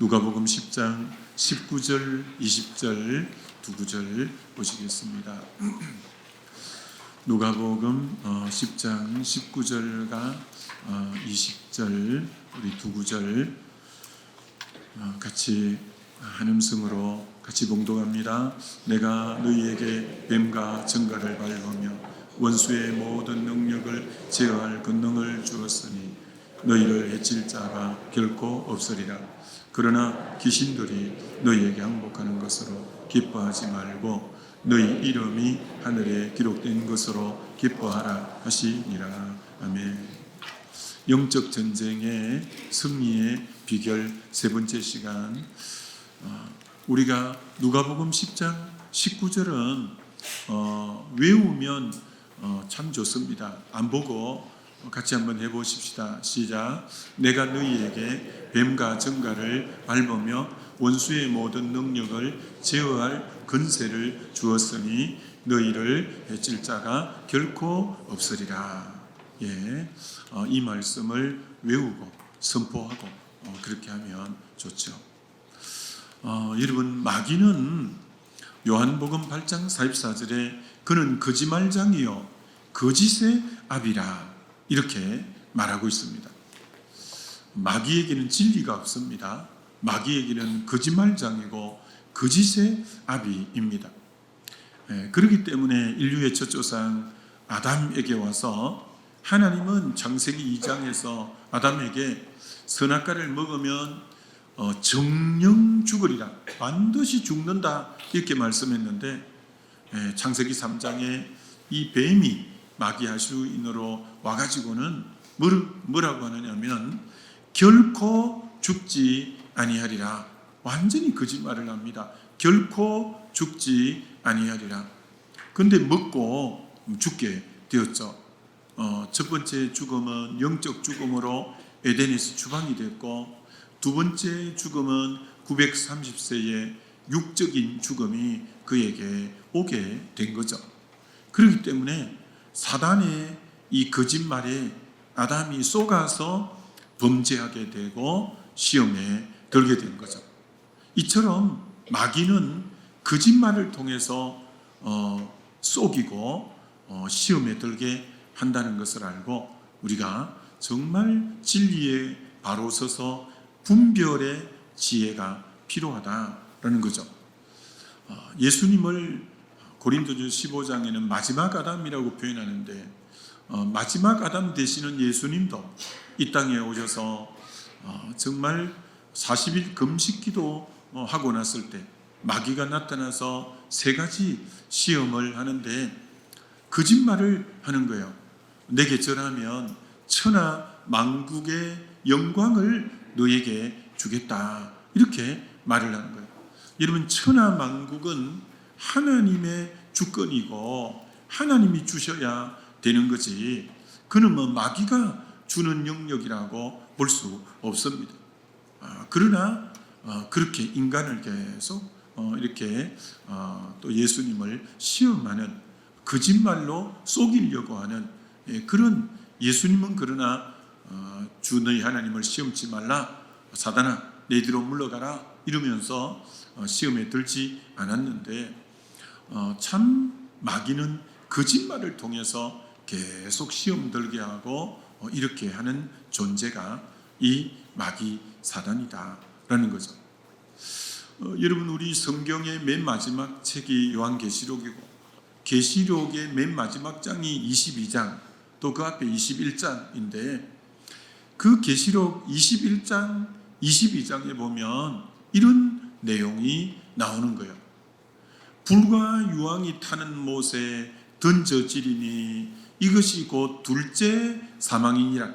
누가복음 10장 19절, 20절 두 구절 보시겠습니다. 누가복음 어, 10장 19절과 어, 20절 우리 두 구절 어, 같이 한음성으로 같이 봉독합니다. 내가 너희에게 뱀과 정갈을 밟으며 원수의 모든 능력을 제어할 권능을 주었으니 너희를 해칠 자가 결코 없으리라. 그러나 귀신들이 너희에게 항복하는 것으로 기뻐하지 말고 너희 이름이 하늘에 기록된 것으로 기뻐하라 하시니라. 아멘. 영적 전쟁의 승리의 비결 세 번째 시간 어, 우리가 누가복음 10장 19절은 어, 외우면 어, 참 좋습니다. 안 보고 같이 한번 해보십시다. 시작. 내가 너희에게 뱀과 정갈을 밟으며 원수의 모든 능력을 제어할 근세를 주었으니 너희를 해칠 자가 결코 없으리라. 예, 어, 이 말씀을 외우고 선포하고 어, 그렇게 하면 좋죠. 어, 여러분 마귀는 요한복음 8장 44절에 그는 거짓말장이요 거짓의 압이라 이렇게 말하고 있습니다. 마귀에게는 진리가 없습니다. 마귀에게는 거짓말장이고 거짓의 압이입니다. 예, 그렇기 때문에 인류의 첫 조상 아담에게 와서 하나님은 창세기 2장에서 아담에게 선악과를 먹으면 어, 정령 죽으리라 반드시 죽는다 이렇게 말씀했는데 예, 창세기 3장에 이 뱀이 마귀 하수인으로 와가지고는 뭐라고 하느냐면 결코 죽지 아니하리라 완전히 거짓말을 합니다. 결코 죽지 아니하리라. 근데 먹고 죽게 되었죠. 어, 첫 번째 죽음은 영적 죽음으로 에덴에서 추방이 됐고 두 번째 죽음은 930세의 육적인 죽음이 그에게 오게 된 거죠. 그렇기 때문에 사단의 이 거짓말에 아담이 속아서 범죄하게 되고 시험에 들게 된 거죠. 이처럼 마귀는 거짓말을 통해서 어, 속이고 어, 시험에 들게 한다는 것을 알고 우리가 정말 진리에 바로 서서 분별의 지혜가 필요하다라는 거죠. 어, 예수님을 고린도전 15장에는 마지막 아담이라고 표현하는데 어, 마지막 아담 되시는 예수님도 이 땅에 오셔서 어, 정말 40일 금식기도 어, 하고 났을 때 마귀가 나타나서 세 가지 시험을 하는데 거짓말을 하는 거예요. 내게 절하면 천하 만국의 영광을 너에게 주겠다. 이렇게 말을 하는 거예요. 여러분 천하 만국은 하나님의 주권이고 하나님이 주셔야 되는 거지. 그는 뭐 마귀가 주는 영역이라고 볼 수 없습니다. 아, 그러나 어, 그렇게 인간을 계속 어, 이렇게 어, 또 예수님을 시험하는 거짓말로 속이려고 하는 예, 그런 예수님은 그러나 주 너희 하나님을 시험치 말라 사단아 내 뒤로 물러가라 이러면서 시험에 들지 않았는데 참 마귀는 거짓말을 통해서 계속 시험 들게 하고 이렇게 하는 존재가 이 마귀 사단이다라는 거죠. 어, 여러분 우리 성경의 맨 마지막 책이 요한계시록이고 계시록의 맨 마지막 장이 22장 또 그 앞에 21장인데 그 계시록 21장 22장에 보면 이런 내용이 나오는 거예요. 불과 유황이 타는 못에 던져지리니 이것이 곧 둘째 사망이니라.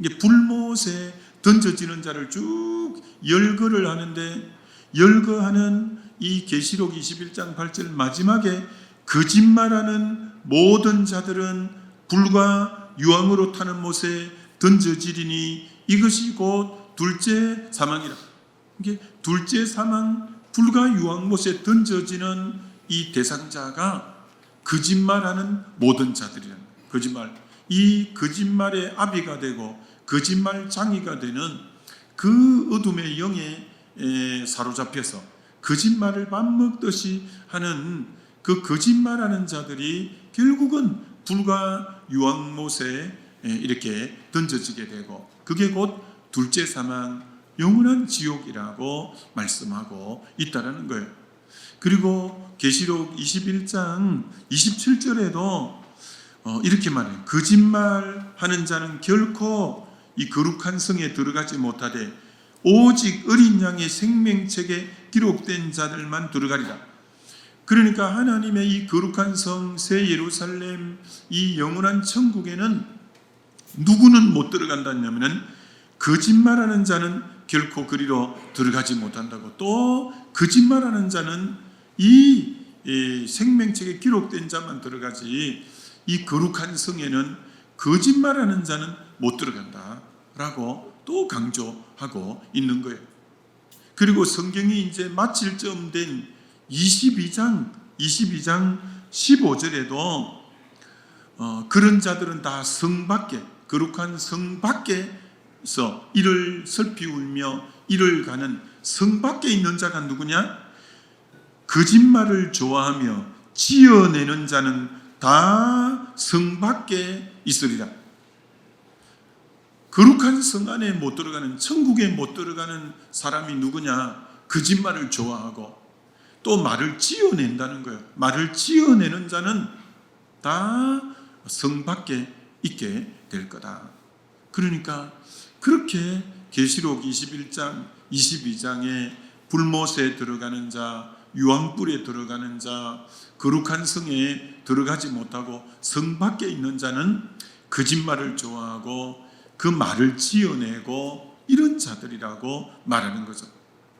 이게 불못에 던져지는 자를 쭉 열거를 하는데 열거하는 이 계시록 21장 8절 마지막에 거짓말하는 모든 자들은 불과 유황으로 타는 못에 던져지리니 이것이 곧 둘째 사망이라. 이게 둘째 사망 불과 유황 못에 던져지는 이 대상자가 거짓말하는 모든 거예요. 거짓말. 이 거짓말의 아비가 되고 거짓말 장이가 되는 그 어둠의 영에 에, 사로잡혀서 거짓말을 밥 먹듯이 하는 그 거짓말하는 자들이 결국은 불과 유황못에 에, 이렇게 던져지게 되고 그게 곧 둘째 사망 영원한 지옥이라고 말씀하고 있다라는 거예요. 그리고 계시록 21장 27절에도 어, 이렇게 말해요. 거짓말하는 자는 결코 이 거룩한 성에 들어가지 못하되 오직 어린 양의 생명책에 기록된 자들만 들어가리라. 그러니까 하나님의 이 거룩한 성, 새 예루살렘, 이 영원한 천국에는 누구는 못 들어간다냐면은 거짓말하는 자는 결코 그리로 들어가지 못한다고 또 거짓말하는 자는 이, 이 생명책에 기록된 자만 들어가지 이 거룩한 성에는 거짓말하는 자는 못 들어간다 라고 또 강조하고 있는 거예요. 그리고 성경이 이제 마칠 점된 22장 22장 15절에도 어, 그런 자들은 다 성 밖에 거룩한 성 밖에서 이를 살피우며 이를 가는 성 밖에 있는 자가 누구냐? 거짓말을 좋아하며 지어내는 자는 다 성 밖에 있으리라. 거룩한 성 안에 못 들어가는 천국에 못 들어가는 사람이 누구냐? 거짓말을 좋아하고 또 말을 지어낸다는 거예요. 말을 지어내는 자는 다 성 밖에 있게 될 거다. 그러니까 그렇게 계시록 21장, 22장에 불못에 들어가는 자, 유황불에 들어가는 자, 거룩한 성에 들어가지 못하고 성 밖에 있는 자는 거짓말을 좋아하고 그 말을 지어내고 이런 자들이라고 말하는 거죠.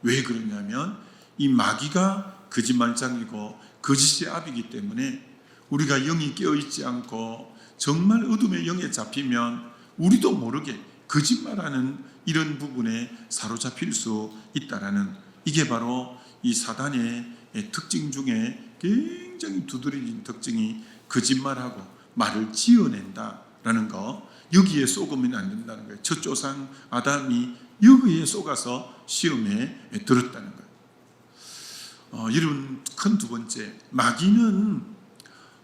왜 그러냐면 이 마귀가 거짓말장이고 거짓의 압이기 때문에 우리가 영이 깨어 있지 않고 정말 어둠의 영에 잡히면 우리도 모르게 거짓말하는 이런 부분에 사로잡힐 수 있다라는 이게 바로 이 사단의 특징 중에 굉장히 두드러진 특징이 거짓말하고 말을 지어낸다라는 거 여기에 속으면 안 된다는 거예요. 첫 조상 아담이 여기에 속아서 시험에 들었다는 거예요. 어, 이런 큰 두 번째 마귀는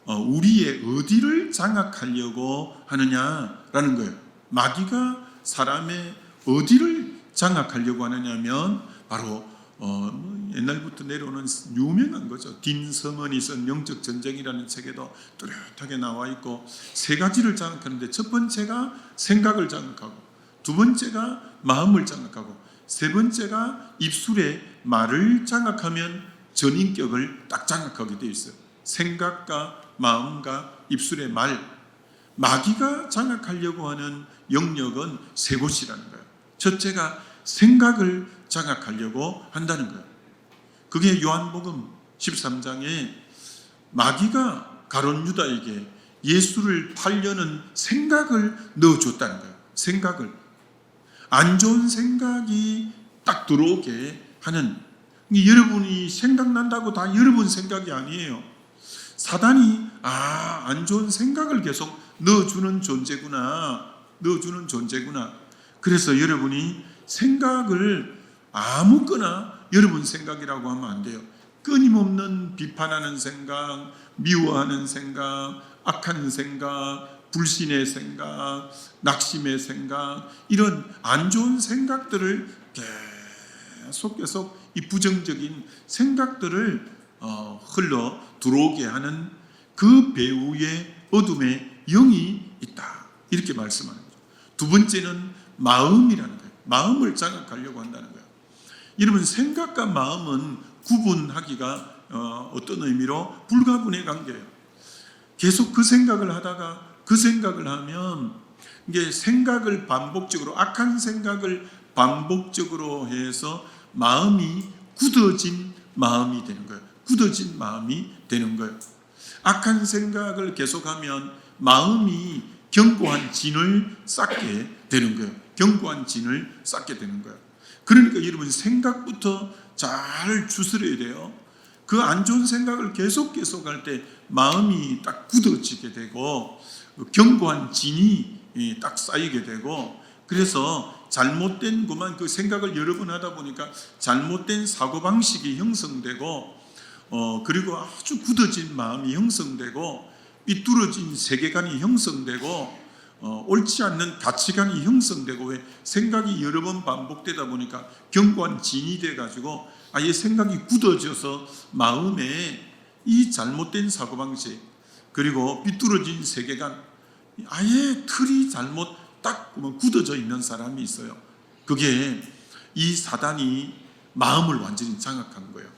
어, 우리의 어디를 장악하려고 하느냐라는 거예요. 마귀가 사람의 어디를 장악하려고 하느냐면 바로 어, 뭐 옛날부터 내려오는 유명한 거죠. 딘서머니 쓴 영적 전쟁이라는 책에도 뚜렷하게 나와 있고 세 가지를 장악하는데 첫 번째가 생각을 장악하고 두 번째가 마음을 장악하고 세 번째가 입술에 말을 장악하면 전인격을 딱 장악하게 되어 있어요. 생각과 마음과 입술의 말 마귀가 장악하려고 하는 영역은 세 곳이라는 거예요. 첫째가 생각을 장악하려고 한다는 거예요. 그게 요한복음 13장에 마귀가 가론 유다에게 예수를 팔려는 생각을 넣어줬다는 거예요. 생각을 안 좋은 생각이 딱 들어오게 하는 여러분이 생각난다고 다 여러분 생각이 아니에요. 사단이 아 안 좋은 생각을 계속 넣어주는 존재구나 넣어주는 존재구나. 그래서 여러분이 생각을 아무거나 여러분 생각이라고 하면 안 돼요. 끊임없는 비판하는 생각, 미워하는 생각, 악한 생각, 불신의 생각, 낙심의 생각, 이런 안 좋은 생각들을 계속 계속 이 부정적인 생각들을 어, 흘러 들어오게 하는 그 배후의 어둠의 영이 있다. 이렇게 말씀하는 거죠. 두 번째는 마음이라는 거예요. 마음을 장악하려고 한다는 거예요. 여러분 생각과 마음은 구분하기가 어, 어떤 의미로 불가분의 관계예요. 계속 그 생각을 하다가 그 생각을 하면 이게 생각을 반복적으로 악한 생각을 반복적으로 해서 마음이 굳어진 마음이 되는 거예요. 굳어진 마음이 되는 거예요. 악한 생각을 계속하면 마음이 견고한 진을 쌓게 되는 거예요. 견고한 진을 쌓게 되는 거예요. 그러니까 여러분 생각부터 잘 추스려야 돼요. 그 안 좋은 생각을 계속 계속 할 때 마음이 딱 굳어지게 되고 견고한 진이 딱 쌓이게 되고 그래서 잘못된 그만 그 생각을 여러 번 하다 보니까 잘못된 사고 방식이 형성되고 어 그리고 아주 굳어진 마음이 형성되고 삐뚤어진 세계관이 형성되고 어, 옳지 않는 가치관이 형성되고 왜 생각이 여러 번 반복되다 보니까 견고한 진이 돼 가지고 아예 생각이 굳어져서 마음에 이 잘못된 사고 방식 그리고 삐뚤어진 세계관 아예 틀이 잘못 딱 굳어져 있는 사람이 있어요. 그게 이 사단이 마음을 완전히 장악한 거예요.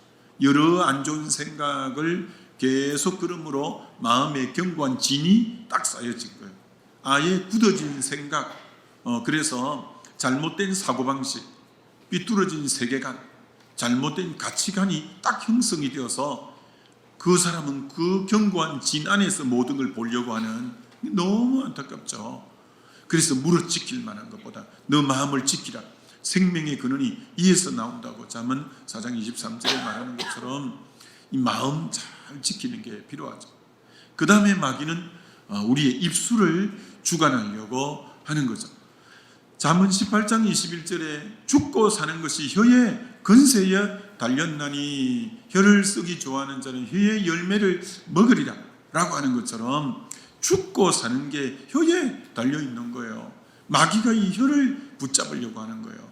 여러 안 좋은 생각을 계속 그러므로 마음의 견고한 진이 딱 쌓여진 거예요. 아예 굳어진 생각, 어, 그래서 잘못된 사고방식, 삐뚤어진 세계관, 잘못된 가치관이 딱 형성이 되어서 그 사람은 그 견고한 진 안에서 모든 걸 보려고 하는 너무 안타깝죠. 그래서 물어 지킬 만한 것보다 너 마음을 지키라. 생명의 근원이 이에서 나온다고 잠언 4장 23절에 말하는 것처럼 이 마음 잘 지키는 게 필요하죠. 그 다음에 마귀는 어, 우리의 입술을 주관하려고 하는 거죠. 잠언 18장 21절에 죽고 사는 것이 혀의 근세에 달렸나니 혀를 쓰기 좋아하는 자는 혀의 열매를 먹으리라 라고 하는 것처럼 죽고 사는 게 혀에 달려 있는 거예요. 마귀가 이 혀를 붙잡으려고 하는 거예요.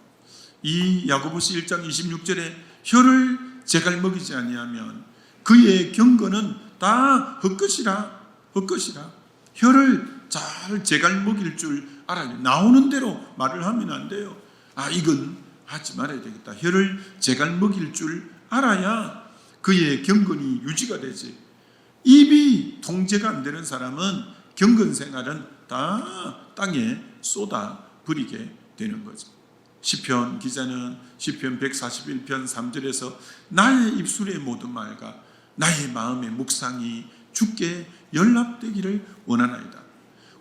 이 야고보스 1장 26절에 혀를 제갈 먹이지 아니하면 그의 경건은 다 헛것이라 헛것이라 혀를 잘 제갈 먹일 줄 알아야 돼. 나오는 대로 말을 하면 안 돼요. 아 이건 하지 말아야 되겠다. 혀를 제갈 먹일 줄 알아야 그의 경건이 유지가 되지. 입이 통제가 안 되는 사람은 경건 생활은 다 땅에 쏟아 버리게 되는 거죠. 시편 기자는 시편 141편 3절에서 나의 입술의 모든 말과 나의 마음의 묵상이 주께 연락되기를 원하나이다.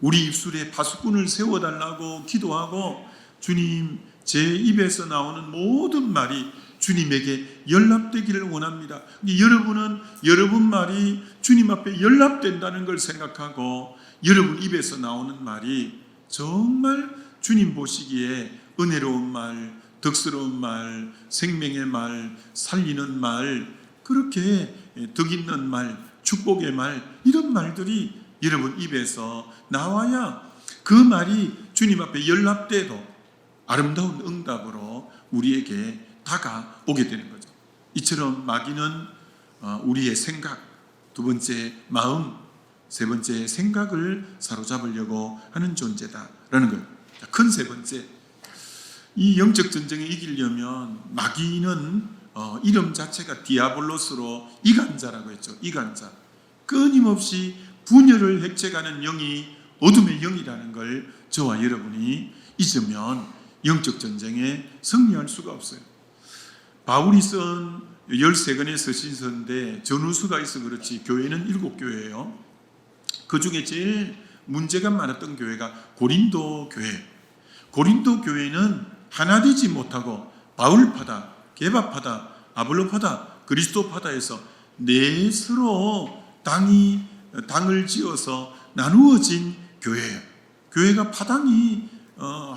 우리 입술에 파수꾼을 세워달라고 기도하고 주님 제 입에서 나오는 모든 말이 주님에게 연락되기를 원합니다. 여러분은 여러분 말이 주님 앞에 연락된다는 걸 생각하고 여러분 입에서 나오는 말이 정말 주님 보시기에 은혜로운 말, 덕스러운 말, 생명의 말, 살리는 말, 그렇게 덕 있는 말, 축복의 말, 이런 말들이 여러분 입에서 나와야 그 말이 주님 앞에 연락돼도 아름다운 응답으로 우리에게 다가오게 되는 거죠. 이처럼 마귀는 어, 우리의 생각, 두 번째 마음, 세 번째 생각을 사로잡으려고 하는 존재다라는 거예요. 큰 세 번째, 이 영적 전쟁에 이기려면 마귀는 어, 이름 자체가 디아블로스로 이간자라고 했죠. 이간자. 끊임없이 분열을 획책하는 영이 어둠의 영이라는 걸 저와 여러분이 잊으면 영적 전쟁에 승리할 수가 없어요. 바울이 쓴 13권의 서신서인데 전후수가 있어 그렇지 교회는 일곱 교회예요. 그 중에 제일 문제가 많았던 교회가 고린도 교회. 고린도 교회는 하나 되지 못하고 바울파다, 개바파다, 아볼로파다, 그리스도파다에서 넷으로 당이 당을 지어서 나누어진 교회예요. 교회가 파당이 어,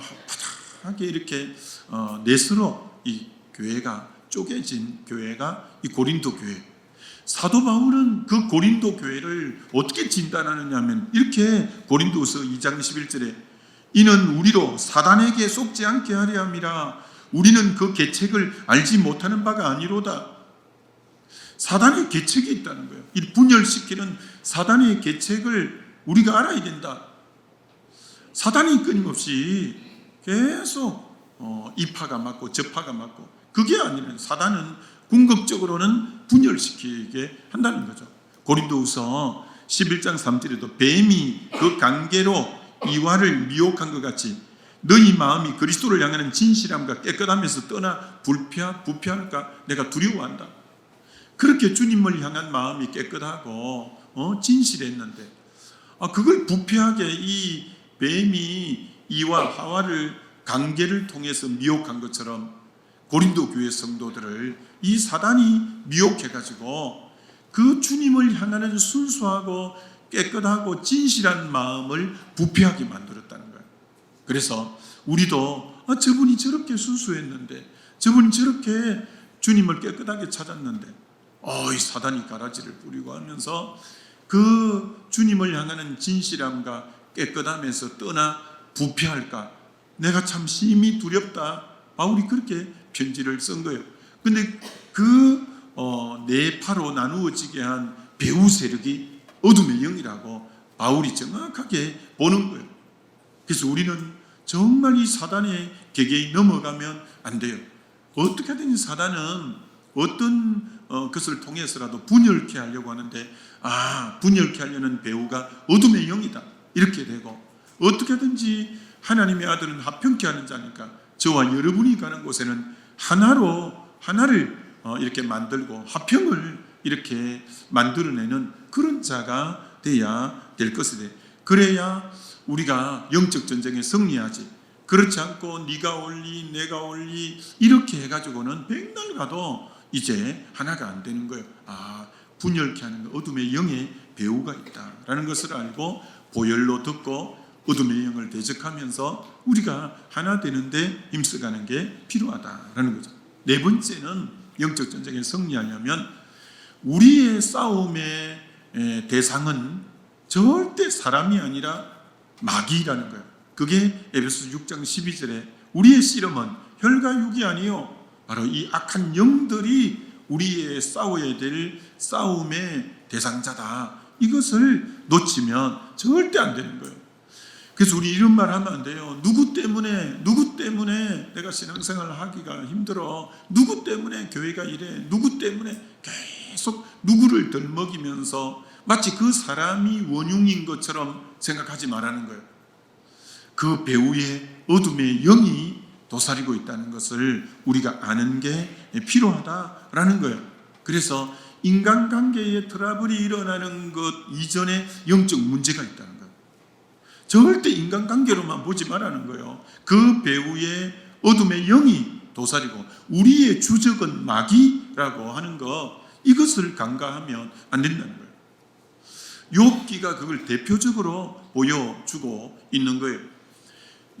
파당하게 이렇게 어, 넷으로 이 교회가 쪼개진 교회가 이 고린도 교회. 사도 바울은 그 고린도 교회를 어떻게 진단하느냐 하면 이렇게 고린도서 2장 11절에 이는 우리로 사단에게 속지 않게 하려 함이라 우리는 그 계책을 알지 못하는 바가 아니로다. 사단의 계책이 있다는 거예요. 이 분열시키는 사단의 계책을 우리가 알아야 된다. 사단이 끊임없이 계속 어, 이 파가 맞고 저 파가 맞고 그게 아니면 사단은 궁극적으로는 분열시키게 한다는 거죠. 고린도후서 11장 3절에도 뱀이 그 관계로 이와를 미혹한 것 같이 너희 마음이 그리스도를 향하는 진실함과 깨끗함에서 떠나 불피하, 부피할까 내가 두려워한다. 그렇게 주님을 향한 마음이 깨끗하고 어, 진실했는데 아, 그걸 부패하게 이 뱀이 이와 하와를 관계를 통해서 미혹한 것처럼 고린도 교회 성도들을 이 사단이 미혹해 가지고 그 주님을 향하는 순수하고 깨끗하고 진실한 마음을 부패하게 만들었다는 거예요. 그래서 우리도 아, 저분이 저렇게 순수했는데, 저분이 저렇게 주님을 깨끗하게 찾았는데, 어, 이 사단이 가라지를 뿌리고 하면서 그 주님을 향하는 진실함과 깨끗함에서 떠나 부패할까? 내가 참 심히 두렵다. 바울이 그렇게 편지를 쓴 거예요. 근데 그, 어, 네 파로 나누어지게 한 배후 세력이 어둠의 영이라고 바울이 정확하게 보는 거예요. 그래서 우리는 정말 이 사단의 계계에 넘어가면 안 돼요. 어떻게든 사단은 어떤 어, 것을 통해서라도 분열케 하려고 하는데 아 분열케 하려는 배우가 어둠의 영이다 이렇게 되고 어떻게든지 하나님의 아들은 합평케 하는 자니까 저와 여러분이 가는 곳에는 하나로 하나를 어, 이렇게 만들고 합평을 이렇게 만들어내는 그런 자가 돼야 될 것이래. 그래야 우리가 영적 전쟁에 승리하지. 그렇지 않고 네가 올리 내가 올리 이렇게 해가지고는 백날 가도 이제 하나가 안 되는 거예요. 아 분열케 하는 어둠의 영의 배후가 있다라는 것을 알고 보혈로 듣고 어둠의 영을 대적하면서 우리가 하나 되는데 힘써가는 게 필요하다라는 거죠. 네 번째는 영적 전쟁에 승리하려면 우리의 싸움의 에, 대상은 절대 사람이 아니라 마귀라는 거예요. 그게 에베소 6장 12절에 우리의 씨름은 혈과 육이 아니요 바로 이 악한 영들이 우리의 싸워야 될 싸움의 대상자다. 이것을 놓치면 절대 안 되는 거예요. 그래서 우리 이런 말 하면 안 돼요. 누구 때문에, 누구 때문에 내가 신앙생활을 하기가 힘들어. 누구 때문에 교회가 이래. 누구 때문에 계속 누구를 덜 먹이면서 마치 그 사람이 원흉인 것처럼 생각하지 말라는 거예요. 그 배우의 어둠의 영이 도사리고 있다는 것을 우리가 아는 게 필요하다라는 거예요. 그래서 인간관계에 트러블이 일어나는 것 이전에 영적 문제가 있다는 거예요. 절대 인간관계로만 보지 말라는 거예요. 그 배우의 어둠의 영이 도사리고 우리의 주적은 마귀라고 하는 것 이것을 간과하면 안 된다는 거예요. 욥기가 그걸 대표적으로 보여주고 있는 거예요.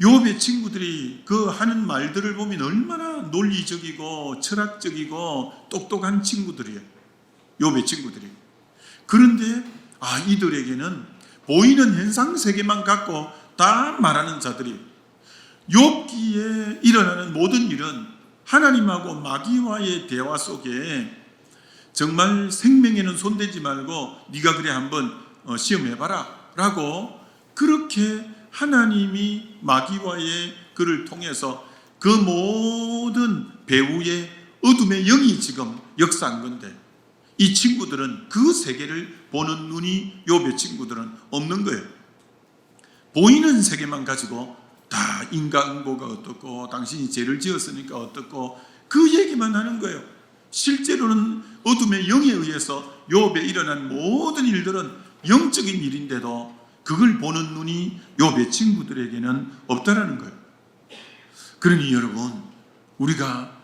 욥의 친구들이 그 하는 말들을 보면 얼마나 논리적이고 철학적이고 똑똑한 친구들이에요. 욥의 친구들이. 그런데 아 이들에게는 보이는 현상 세계만 갖고 다 말하는 자들이 욥기에 일어나는 모든 일은 하나님하고 마귀와의 대화 속에 정말 생명에는 손대지 말고 네가 그래 한번 어, 시험해봐라 라고 그렇게 하나님이 마귀와의 그를 통해서 그 모든 배우의 어둠의 영이 지금 역사한 건데 이 친구들은 그 세계를 보는 눈이 요배 친구들은 없는 거예요. 보이는 세계만 가지고 다 인간고가 어떻고 당신이 죄를 지었으니까 어떻고 그 얘기만 하는 거예요. 실제로는 어둠의 영에 의해서 욥에 일어난 모든 일들은 영적인 일인데도 그걸 보는 눈이 욥의 친구들에게는 없다라는 거예요. 그러니 여러분 우리가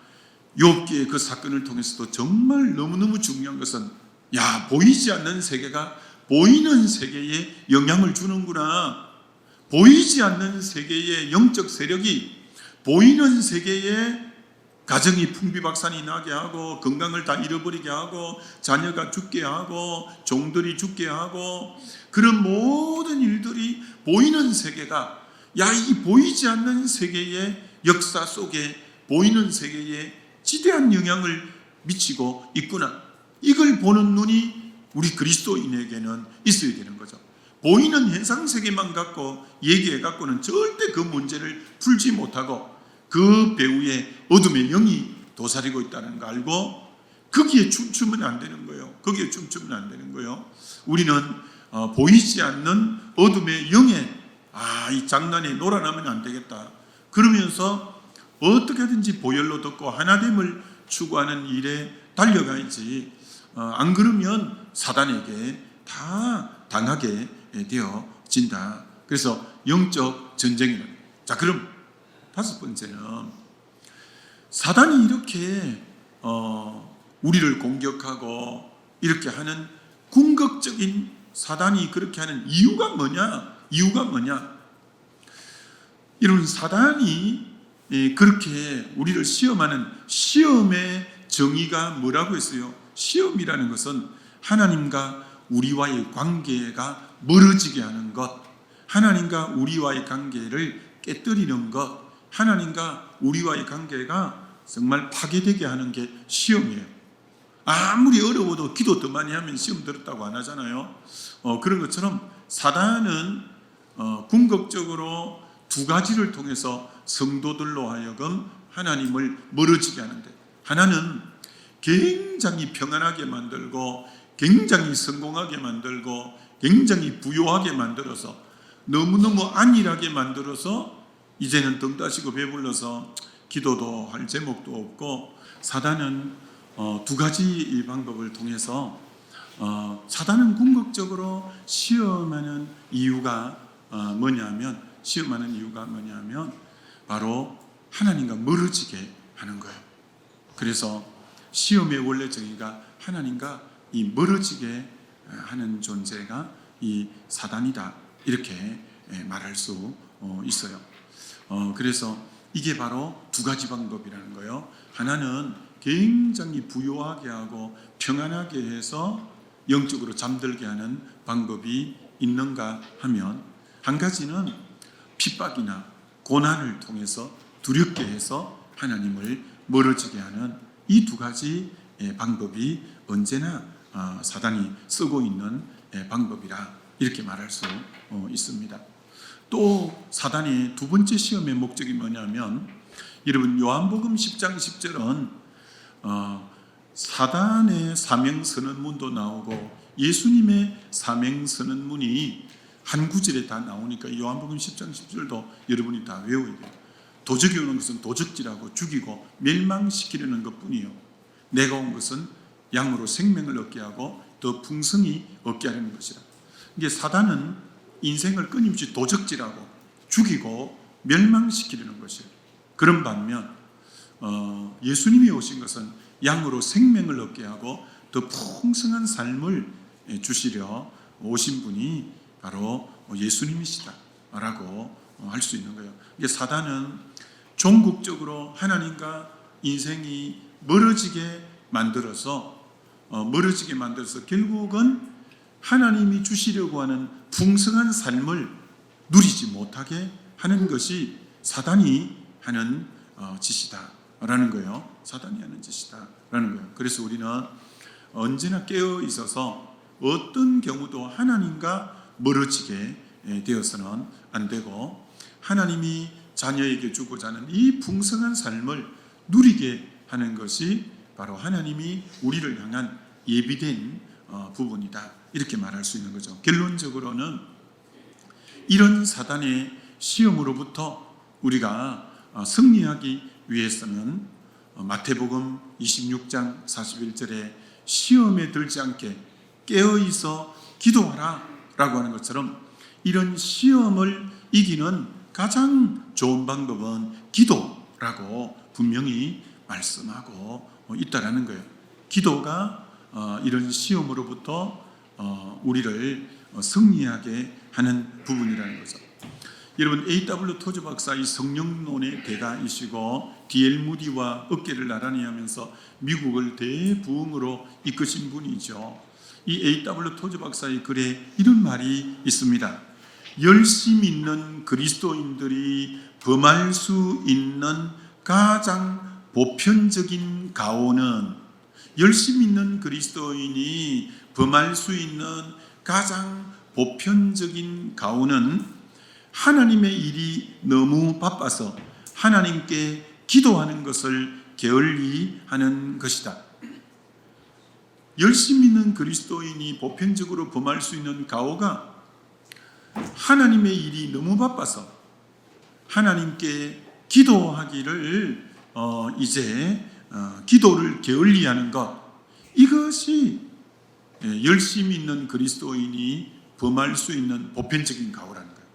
욥기의 그 사건을 통해서도 정말 너무너무 중요한 것은 야 보이지 않는 세계가 보이는 세계에 영향을 주는구나. 보이지 않는 세계의 영적 세력이 보이는 세계에 가정이 풍비박산이 나게 하고 건강을 다 잃어버리게 하고 자녀가 죽게 하고 종들이 죽게 하고 그런 모든 일들이 보이는 세계가 야 이 보이지 않는 세계의 역사 속에 보이는 세계에 지대한 영향을 미치고 있구나. 이걸 보는 눈이 우리 그리스도인에게는 있어야 되는 거죠. 보이는 현상 세계만 갖고 얘기해 갖고는 절대 그 문제를 풀지 못하고 그 배우의 어둠의 영이 도사리고 있다는 거 알고 거기에 춤추면 안 되는 거예요. 거기에 춤추면 안 되는 거예요. 우리는 어, 보이지 않는 어둠의 영에 아, 이 장난에 놀아나면 안 되겠다. 그러면서 어떻게든지 보혈로 듣고 하나됨을 추구하는 일에 달려가야지. 어, 안 그러면 사단에게 다 당하게 되어진다. 그래서 영적 전쟁이는 자 그럼 다섯 번째는 사단이 이렇게 어, 우리를 공격하고 이렇게 하는 궁극적인 사단이 그렇게 하는 이유가 뭐냐? 이유가 뭐냐? 이런 사단이 예, 그렇게 우리를 시험하는 시험의 정의가 뭐라고 했어요? 시험이라는 것은 하나님과 우리와의 관계가 멀어지게 하는 것, 하나님과 우리와의 관계를 깨뜨리는 것, 하나님과 우리와의 관계가 정말 파괴되게 하는 게 시험이에요. 아무리 어려워도 기도 더 많이 하면 시험 들었다고 안 하잖아요. 어, 그런 것처럼 사단은 어, 궁극적으로 두 가지를 통해서 성도들로 하여금 하나님을 멀어지게 하는데 하나는 굉장히 평안하게 만들고 굉장히 성공하게 만들고 굉장히 부유하게 만들어서 너무너무 안일하게 만들어서 이제는 등 따시고 배불러서 기도도 할 제목도 없고 사단은 어, 두 가지 이 방법을 통해서 어, 사단은 궁극적으로 시험하는 이유가 어, 뭐냐면 시험하는 이유가 뭐냐면 바로 하나님과 멀어지게 하는 거예요. 그래서 시험의 원래 정의가 하나님과 이 멀어지게 하는 존재가 이 사단이다 이렇게 예, 말할 수 어, 있어요. 어, 그래서 이게 바로 두 가지 방법이라는 거예요. 하나는 굉장히 부유하게 하고 평안하게 해서 영적으로 잠들게 하는 방법이 있는가 하면 한 가지는 핍박이나 고난을 통해서 두렵게 해서 하나님을 멀어지게 하는 이 두 가지 예, 방법이 언제나 아, 사단이 쓰고 있는 예, 방법이라 이렇게 말할 수 어, 있습니다. 또 사단이 두 번째 시험의 목적이 뭐냐면 여러분 요한복음 10장 10절은 어, 사단의 사명 선언문도 나오고 예수님의 사명 선언문이 한 구절에 다 나오니까 요한복음 10장 10절도 여러분이 다 외워야 돼요. 도적이 오는 것은 도적질하고 죽이고 멸망시키려는 것뿐이요. 내가 온 것은 양으로 생명을 얻게 하고 더 풍성히 얻게 하려는 것이라. 이게 사단은 인생을 끊임없이 도적질하고 죽이고 멸망시키려는 것이에요. 그런 반면 어, 예수님이 오신 것은 양으로 생명을 얻게 하고 더 풍성한 삶을 예, 주시려 오신 분이 바로 예수님이시다라고 할 수 있는 거예요. 이게 사단은 종국적으로 하나님과 인생이 멀어지게 만들어서 어, 멀어지게 만들어서 결국은 하나님이 주시려고 하는 풍성한 삶을 누리지 못하게 하는 것이 사단이 하는 어, 짓이다라는 거예요. 사단이 하는 짓이다라는 거예요. 그래서 우리는 언제나 깨어 있어서 어떤 경우도 하나님과 멀어지게 예, 되어서는 안 되고 하나님이 자녀에게 주고자 하는 이 풍성한 삶을 누리게 하는 것이 바로 하나님이 우리를 향한 예비된 어, 부분이다. 이렇게 말할 수 있는 거죠. 결론적으로는 이런 사단의 시험으로부터 우리가 어, 승리하기 위해서는 어, 마태복음 26장 41절에 시험에 들지 않게 깨어 있어 기도하라 라고 하는 것처럼 이런 시험을 이기는 가장 좋은 방법은 기도라고 분명히 말씀하고 있다라는 거예요. 기도가 어, 이런 시험으로부터 어, 우리를 승리하게 하는 부분이라는 거죠. 여러분 A.W. 토즈 박사 이 성령론의 대가이시고 D.L. 무디와 어깨를 나란히 하면서 미국을 대부흥으로 이끄신 분이죠. 이 A.W. 토즈 박사의 글에 이런 말이 있습니다. 열심 있는 그리스도인들이 범할 수 있는 가장 보편적인 가오는 열심 있는 그리스도인이 범할 수 있는 가장 보편적인 가오는 하나님의 일이 너무 바빠서 하나님께 기도하는 것을 게을리 하는 것이다. 열심 있는 그리스도인이 보편적으로 범할 수 있는 가오가 하나님의 일이 너무 바빠서 하나님께 기도하기를 어 이제 어 기도를 게을리하는 것 이것이 예, 열심히 있는 그리스도인이 범할 수 있는 보편적인 가오라는 거예요.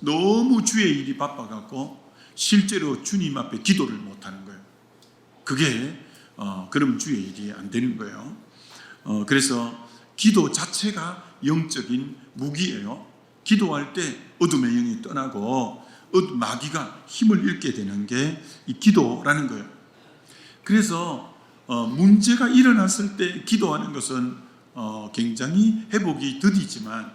너무 주의 일이 바빠갖고 실제로 주님 앞에 기도를 못하는 거예요. 그게 어, 그럼 주의 일이 안 되는 거예요. 어, 그래서 기도 자체가 영적인 무기예요. 기도할 때 어둠의 영이 떠나고 어- 마귀가 힘을 잃게 되는 게 이 기도라는 거예요. 그래서 어, 문제가 일어났을 때 기도하는 것은 어, 굉장히 회복이 더디지만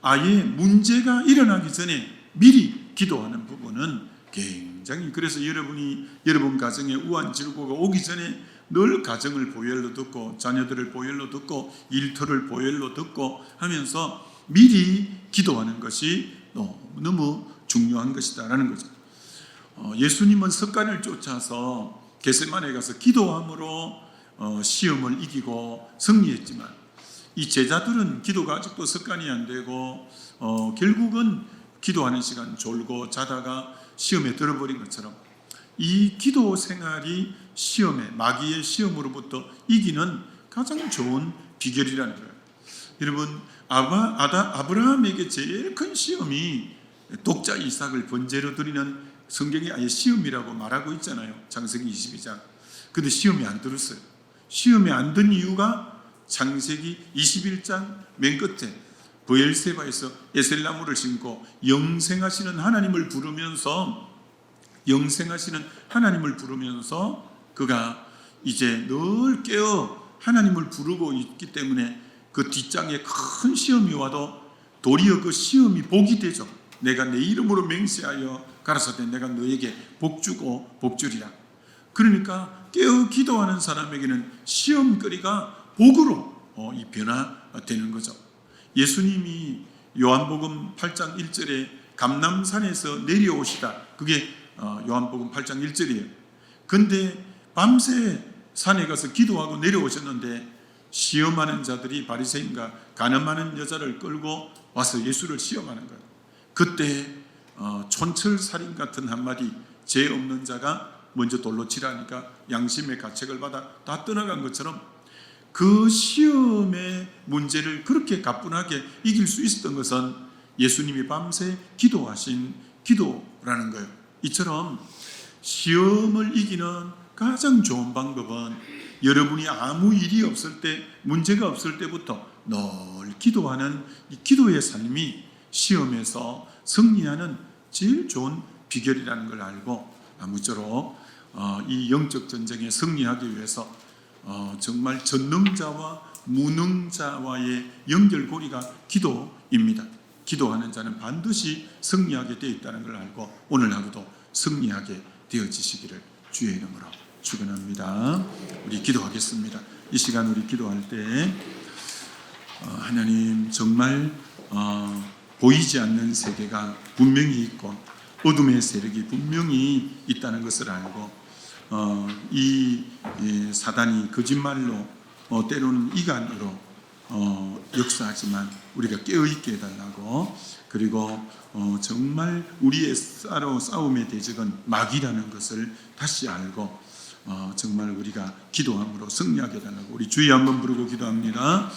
아예 문제가 일어나기 전에 미리 기도하는 부분은 굉장히 그래서 여러분이 여러분 가정에 우한 질고가 오기 전에 늘 가정을 보혈로 듣고 자녀들을 보혈로 듣고 일터를 보혈로 듣고 하면서 미리 기도하는 것이 너무 중요한 것이다라는 거죠. 어, 예수님은 석간을 쫓아서 게세만에 가서 기도함으로 어, 시험을 이기고 승리했지만 이 제자들은 기도가 아직도 습관이 안 되고 어, 결국은 기도하는 시간 졸고 자다가 시험에 들어버린 것처럼 이 기도 생활이 시험에 마귀의 시험으로부터 이기는 가장 좋은 비결이라는 거예요. 여러분 아바, 아다, 아브라함에게 제일 큰 시험이 독자 이삭을 번제로 드리는 성경이 아예 시험이라고 말하고 있잖아요. 창세기 22장. 근데 시험이 안 들었어요. 시험이 안 든 이유가 창세기 21장 맨 끝에 부엘세바에서 에셀나무를 심고 영생하시는 하나님을 부르면서 영생하시는 하나님을 부르면서 그가 이제 늘 깨어 하나님을 부르고 있기 때문에 그 뒷장에 큰 시험이 와도 도리어 그 시험이 복이 되죠. 내가 내 이름으로 맹세하여 가라사대 내가 너에게 복 주고 복 주리라. 그러니까 깨어 기도하는 사람에게는 시험거리가 복으로 어, 이 변화되는 거죠. 예수님이 요한복음 8장 1절에 감남산에서 내려오시다. 그게 어, 요한복음 8장 1절이에요. 근데 밤새 산에 가서 기도하고 내려오셨는데 시험하는 자들이 바리새인과 가늠하는 여자를 끌고 와서 예수를 시험하는 거예요. 그때 어, 촌철살인 같은 한마디 죄 없는 자가 먼저 돌로 치라니까 양심의 가책을 받아 다 떠나간 것처럼 그 시험의 문제를 그렇게 가뿐하게 이길 수 있었던 것은 예수님이 밤새 기도하신 기도라는 거예요. 이처럼 시험을 이기는 가장 좋은 방법은 여러분이 아무 일이 없을 때, 문제가 없을 때부터 늘 기도하는 이 기도의 삶이 시험에서 승리하는 제일 좋은 비결이라는 걸 알고 아무쪼록 어, 이 영적 전쟁에 승리하기 위해서 어, 정말 전능자와 무능자와의 연결고리가 기도입니다. 기도하는 자는 반드시 승리하게 되어 있다는 걸 알고 오늘 하루도 승리하게 되어지시기를 주의 이름으로 축원합니다. 우리 기도하겠습니다. 이 시간 우리 기도할 때 어, 하나님 정말 어, 보이지 않는 세계가 분명히 있고 어둠의 세력이 분명히 있다는 것을 알고 어, 이, 이 사단이 거짓말로 어, 때로는 이간으로 어, 역사하지만 우리가 깨어 있게 해달라고 그리고 어, 정말 우리의 싸로 싸움의 대적은 마귀라는 것을 다시 알고 어, 정말 우리가 기도함으로 승리하게 해달라고 우리 주의 한번 부르고 기도합니다.